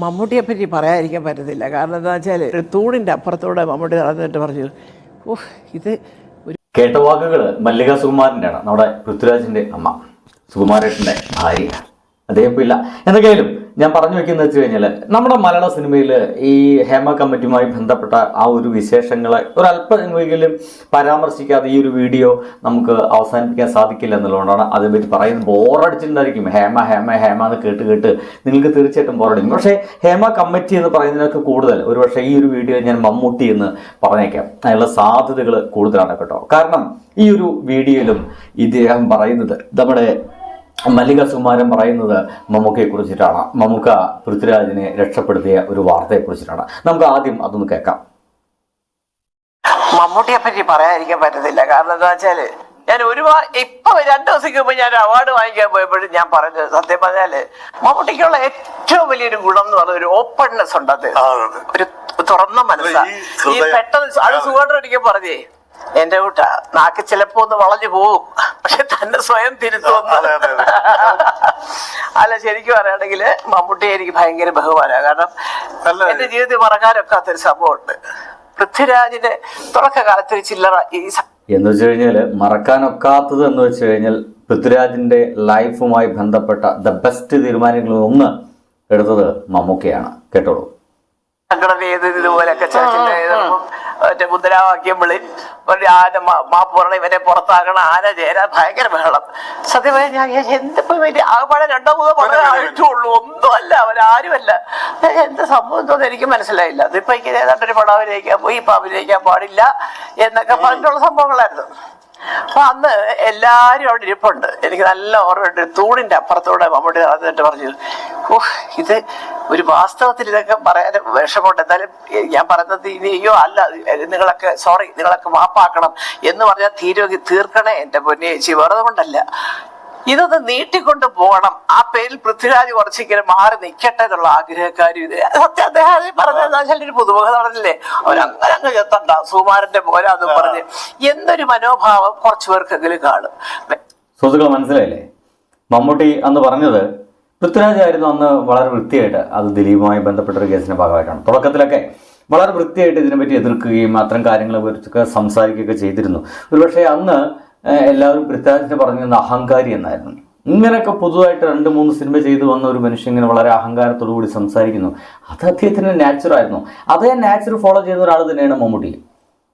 മമ്മൂട്ടിയെ പറ്റി പറയാതിരിക്കാൻ പറ്റത്തില്ല. കാരണം എന്താ വെച്ചാൽ ഒരു തൂണിന്റെ അപ്പുറത്തൂടെ മമ്മൂട്ടി നടന്നിട്ട് പറഞ്ഞു ഓ ഇത് ഒരു കേട്ട വാക്കുകൾ മല്ലിക സുകുമാരന്റെയാണ് നമ്മുടെ പൃഥ്വിരാജിന്റെ അമ്മ സുകുമാരേട്ടന്റെ ഭാര്യ. ഇല്ല. എന്തൊക്കെയായാലും ഞാൻ പറഞ്ഞു വെക്കുന്നത് വെച്ച് കഴിഞ്ഞാൽ നമ്മുടെ മലയാള സിനിമയിൽ ഈ ഹേമ കമ്മിറ്റിയുമായി ബന്ധപ്പെട്ട ആ ഒരു വിശേഷങ്ങളെ ഒരല്പമെങ്കിലും പരാമർശിക്കാതെ ഈ ഒരു വീഡിയോ നമുക്ക് അവസാനിപ്പിക്കാൻ സാധിക്കില്ല എന്നുള്ളതുകൊണ്ടാണ് അതിനെപ്പറ്റി പറയുന്നത്. ബോറടിച്ചിട്ടുണ്ടായിരിക്കും. ഹേമ ഹേമ ഹേമ എന്ന് കേട്ട് കേട്ട് നിങ്ങൾക്ക് തീർച്ചയായിട്ടും ബോറടിക്കും. പക്ഷേ ഹേമ കമ്മിറ്റി എന്ന് പറയുന്നതിനൊക്കെ കൂടുതൽ ഒരുപക്ഷെ ഈ ഒരു വീഡിയോ ഞാൻ മമ്മൂട്ടി എന്ന് പറഞ്ഞേക്കാം. അതിനുള്ള സാധ്യതകൾ കൂടുതലാണ് കേട്ടോ. കാരണം ഈ ഒരു വീഡിയോയിലും ഇദ്ദേഹം പറയുന്നത് നമ്മുടെ മല്ലിക സുമാരൻ പറയുന്നത് മമ്മൂക്കയെ കുറിച്ചിട്ടാണ് മമ്മൂക്ക പൃഥ്വിരാജിനെ രക്ഷപ്പെടുത്തിയ ഒരു വാർത്തയെ കുറിച്ചിട്ടാണ് നമുക്ക് ആദ്യം അതൊന്ന് കേൾക്കാം. മമ്മൂട്ടിയെ പറ്റി പറയാതിരിക്കാൻ പറ്റത്തില്ല. കാരണം എന്താ വെച്ചാൽ ഞാൻ ഒരുപാട് ഇപ്പൊ രണ്ടു ദിവസത്തേക്ക് മുമ്പ് ഞാൻ അവാർഡ് വാങ്ങിക്കാൻ പോയപ്പോഴും ഞാൻ പറഞ്ഞത് സത്യം പറഞ്ഞാൽ മമ്മൂട്ടിക്കുള്ള ഏറ്റവും വലിയൊരു ഗുണം എന്ന് പറഞ്ഞ ഒരു ഓപ്പൺനെസ് ഉണ്ട് അത്. ഒരു തുറന്ന മനസ്സാണ് ഈ പെട്ടെന്ന് അത് സുഖം ഒരിക്കൽ പറഞ്ഞേ. എന്റെ കൂട്ട നാക്ക് ചിലപ്പോ ഒന്ന് വളഞ്ഞു പോവും പക്ഷെ തന്നെ സ്വയം അതെ. അല്ല ശരിക്കും പറയുകയാണെങ്കിൽ മമ്മൂട്ടിയെ എനിക്ക് ഭയങ്കര ബഹുമാനമാണ് കാരണം എന്റെ ജീവിതത്തിൽ മറക്കാനൊക്കാത്തൊരു സംഭവമുണ്ട്. പൃഥ്വിരാജിന്റെ തുടക്കകാലത്ത് ഒരു ചില്ലറ ഈ എന്ന് വെച്ച് കഴിഞ്ഞാൽ മറക്കാനൊക്കാത്തത് എന്ന് വെച്ച് കഴിഞ്ഞാൽ പൃഥ്വിരാജിന്റെ ലൈഫുമായി ബന്ധപ്പെട്ട ദ ബെസ്റ്റ് തീരുമാനങ്ങളിൽ ഒന്ന് എടുത്തത് മമ്മൂക്കയാണ്. കേട്ടോളൂ. സംഘടന ഇതുപോലെയൊക്കെ ചില ചില ചെയ്തപ്പം മറ്റേ മുദ്രാവാക്യം വിളി ഒരു ആന മാപ്പ് പറഞ്ഞ ഇവരെ പുറത്താക്കണം ആന ചേരാൻ ഭയങ്കര ബഹളം. സത്യമായി ഞാൻ എന്തിപ്പോ ആകപ്പാടെ രണ്ടോ മൂന്നോ പണം ആയിട്ടുള്ളൂ. ഒന്നും അല്ല അവരാരുമല്ല. എന്ത് സംഭവം എന്തോന്ന് എനിക്ക് മനസ്സിലായില്ല. അതിപ്പോ എനിക്ക് ഏതാണ്ട് ഒരു പടം അഭിനയിക്കാൻ പോയി ഇപ്പൊ അഭിനയിക്കാൻ പാടില്ല എന്നൊക്കെ പറഞ്ഞിട്ടുള്ള സംഭവങ്ങളായിരുന്നു. അപ്പൊ അന്ന് എല്ലാരും അവിടെ ഇരിപ്പുണ്ട്. എനിക്ക് നല്ല ഓർമ്മയുണ്ട്. തൂണിന്റെ അപ്പുറത്തൂടെ മമ്മൂട്ടി നടന്നിട്ട് പറഞ്ഞു ഓഹ് ഇത് ഒരു വാസ്തവത്തിൽ ഇതൊക്കെ പറയാൻ വിഷമമുണ്ട്. എന്തായാലും ഞാൻ പറയുന്നത് ഇനി അയ്യോ അല്ല നിങ്ങളൊക്കെ സോറി നിങ്ങളൊക്കെ മാപ്പാക്കണം എന്ന് പറഞ്ഞാൽ തീരുവെങ്കിൽ തീർക്കണേ എന്റെ പൊന്നെ ചേച്ചി. വെറുതെ കൊണ്ടല്ല. ഇതൊന്ന് നീട്ടിക്കൊണ്ട് പോകണം. ആ പേരിൽ പൃഥ്വിരാജ് കുറച്ചിങ്ങനെ മാറി നിൽക്കട്ടെ എന്നുള്ള ആഗ്രഹക്കാരും. ഇത് സത്യം അദ്ദേഹം പറഞ്ഞാൽ പറഞ്ഞത് ഒരു പുതുമുഖ നടന്നില്ലേ അവരങ്ങനെ അങ്ങ് ചെത്തണ്ട. സുകുമാരന്റെ പോരാന്ന് പറഞ്ഞ് എന്തൊരു മനോഭാവം കുറച്ചു പേർക്കെങ്കിലും കാണും. സുഹൃത്തുക്കൾ മനസ്സിലായില്ലേ? മമ്മൂട്ടി അന്ന് പറഞ്ഞത് പൃഥ്വിരാജ് ആയിരുന്നു അന്ന് വളരെ വൃത്തിയായിട്ട് അത് ദിലീപുമായി ബന്ധപ്പെട്ട ഒരു കേസിന്റെ ഭാഗമായിട്ടാണ്. തുടക്കത്തിലൊക്കെ വളരെ വൃത്തിയായിട്ട് ഇതിനെപ്പറ്റി എതിർക്കുകയും അത്തരം കാര്യങ്ങളെ കുറിച്ചൊക്കെ സംസാരിക്കുകയൊക്കെ ചെയ്തിരുന്നു. ഒരുപക്ഷെ അന്ന് എല്ലാവരും പൃഥ്വിരാജിനെ പറഞ്ഞിരുന്ന അഹങ്കാരി എന്നായിരുന്നു. ഇങ്ങനെയൊക്കെ പുതുതായിട്ട് രണ്ട് മൂന്ന് സിനിമ ചെയ്തു വന്ന ഒരു മനുഷ്യൻ ഇങ്ങനെ വളരെ അഹങ്കാരത്തോടു കൂടി സംസാരിക്കുന്നു. അത് അദ്ദേഹത്തിന് നാച്ചുറായിരുന്നു അതേ നാച്ചുറൽ ഫോളോ ചെയ്യുന്ന ഒരാൾ തന്നെയാണ് മമ്മൂട്ടി.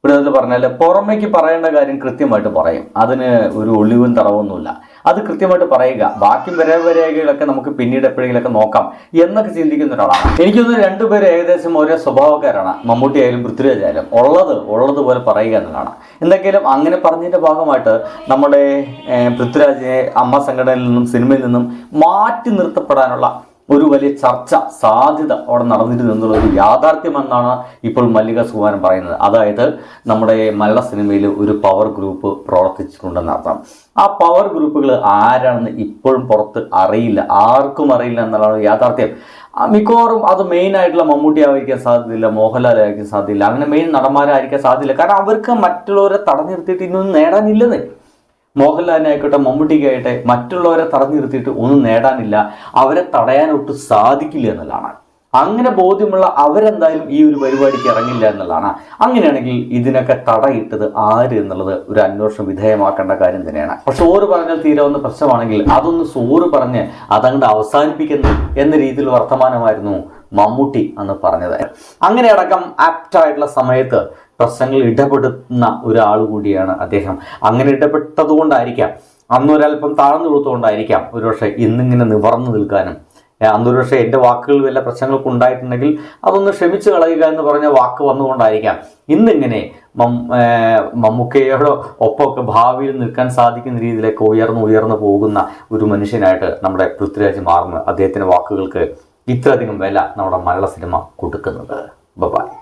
ഇവിടെ പറഞ്ഞാൽ പുറമേക്ക് പറയേണ്ട കാര്യം കൃത്യമായിട്ട് പറയും. അതിന് ഒരു ഒളിവും തറവൊന്നുമില്ല അത് കൃത്യമായിട്ട് പറയുക. ബാക്കി വരവരേഖകളൊക്കെ നമുക്ക് പിന്നീട് എപ്പോഴെങ്കിലൊക്കെ നോക്കാം എന്നൊക്കെ ചിന്തിക്കുന്ന ഒരാളാണ്. എനിക്കൊന്ന് രണ്ടുപേരും ഏകദേശം ഒരേ സ്വഭാവക്കാരാണ്. മമ്മൂട്ടി ആയാലും പൃഥ്വിരാജ് ആയാലും. ഉള്ളത് ഉള്ളതുപോലെ പറയുക എന്നതാണ് എന്തെങ്കിലും അങ്ങനെ പറഞ്ഞതിന്റെ ഭാഗമായിട്ട് നമ്മുടെ പൃഥ്വിരാജിനെ അമ്മ സംഘടനയിൽ നിന്നും സിനിമയിൽ നിന്നും മാറ്റി നിർത്തപ്പെടാനുള്ള ഒരു വലിയ ചർച്ച സാധ്യത അവിടെ നടന്നിരുന്നു എന്നുള്ളത് യാഥാർത്ഥ്യമെന്നാണ് ഇപ്പോൾ മല്ലിക സുകുമാരൻ പറയുന്നത്. അതായത് നമ്മുടെ മലയാള സിനിമയിൽ ഒരു പവർ ഗ്രൂപ്പ് പ്രവർത്തിച്ചിട്ടുണ്ടെന്ന് അർത്ഥം. ആ പവർ ഗ്രൂപ്പുകൾ ആരാണെന്ന് ഇപ്പോഴും പുറത്ത് അറിയില്ല. ആർക്കും അറിയില്ല എന്നുള്ളതാണ് യാഥാർത്ഥ്യം. മിക്കവാറും അത് മെയിൻ ആയിട്ടുള്ള മമ്മൂട്ടി ആയിരിക്കാൻ സാധ്യതയില്ല മോഹൻലാൽ ആയിരിക്കാൻ സാധ്യതയില്ല. അങ്ങനെ മെയിൻ നടന്മാരായിരിക്കാൻ സാധ്യതയില്ല. കാരണം അവർക്ക് മറ്റുള്ളവരെ തടഞ്ഞു നിർത്തിയിട്ട് ഇന്നൊന്നും നേടാനില്ലെന്നേ. മോഹൻലാലിനെ ആയിക്കോട്ടെ മമ്മൂട്ടിക്കായിട്ടെ മറ്റുള്ളവരെ തടഞ്ഞു നിർത്തിയിട്ട് ഒന്നും നേടാനില്ല. അവരെ തടയാനൊട്ട് സാധിക്കില്ല എന്നുള്ളതാണ്. അങ്ങനെ ബോധ്യമുള്ള അവരെന്തായാലും ഈ ഒരു പരിപാടിക്ക് ഇറങ്ങില്ല എന്നുള്ളതാണ്. അങ്ങനെയാണെങ്കിൽ ഇതിനൊക്കെ തടയിട്ടത് ആര് എന്നുള്ളത് ഒരു അന്വേഷണം വിധേയമാക്കേണ്ട കാര്യം തന്നെയാണ്. പക്ഷെ സോറ് പറഞ്ഞാൽ തീരാവുന്ന പ്രശ്നമാണെങ്കിൽ അതൊന്ന് സോറ് പറഞ്ഞ് അതങ്ങോട്ട് അവസാനിപ്പിക്കുന്നു എന്ന രീതിയിൽ വർത്തമാനമായിരുന്നു മമ്മൂട്ടി എന്ന് പറഞ്ഞത്. അങ്ങനെ അടക്കം ആപ്റ്റായിട്ടുള്ള സമയത്ത് പ്രശ്നങ്ങൾ ഇടപെടുന്ന ഒരാൾ കൂടിയാണ് അദ്ദേഹം. അങ്ങനെ ഇടപെട്ടത് കൊണ്ടായിരിക്കാം അന്നൊരല്പം താഴ്ന്നു കൊടുത്തുകൊണ്ടായിരിക്കാം ഒരുപക്ഷെ ഇന്നിങ്ങനെ നിവർന്നു നിൽക്കാനും. അന്നൊരുപക്ഷെ അന്നൊരു പക്ഷേ എന്റെ വാക്കുകൾ വല്ല പ്രശ്നങ്ങളൊക്കെ ഉണ്ടായിട്ടുണ്ടെങ്കിൽ അതൊന്ന് ക്ഷമിച്ചു കളയുക എന്ന് പറഞ്ഞ വാക്ക് വന്നുകൊണ്ടായിരിക്കാം. ഇന്നിങ്ങനെ മം ഏഹ് ഒപ്പമൊക്കെ ഭാവിയിൽ നിൽക്കാൻ സാധിക്കുന്ന രീതിയിലേക്ക് ഉയർന്നു ഉയർന്നു പോകുന്ന ഒരു മനുഷ്യനായിട്ട് നമ്മുടെ പൃഥ്വിരാജ് മാറുന്നു. അദ്ദേഹത്തിന്റെ വാക്കുകൾക്ക് ഇത്രയധികം വില നമ്മുടെ മലയാള സിനിമ കൊടുക്കുന്നത് ബൈ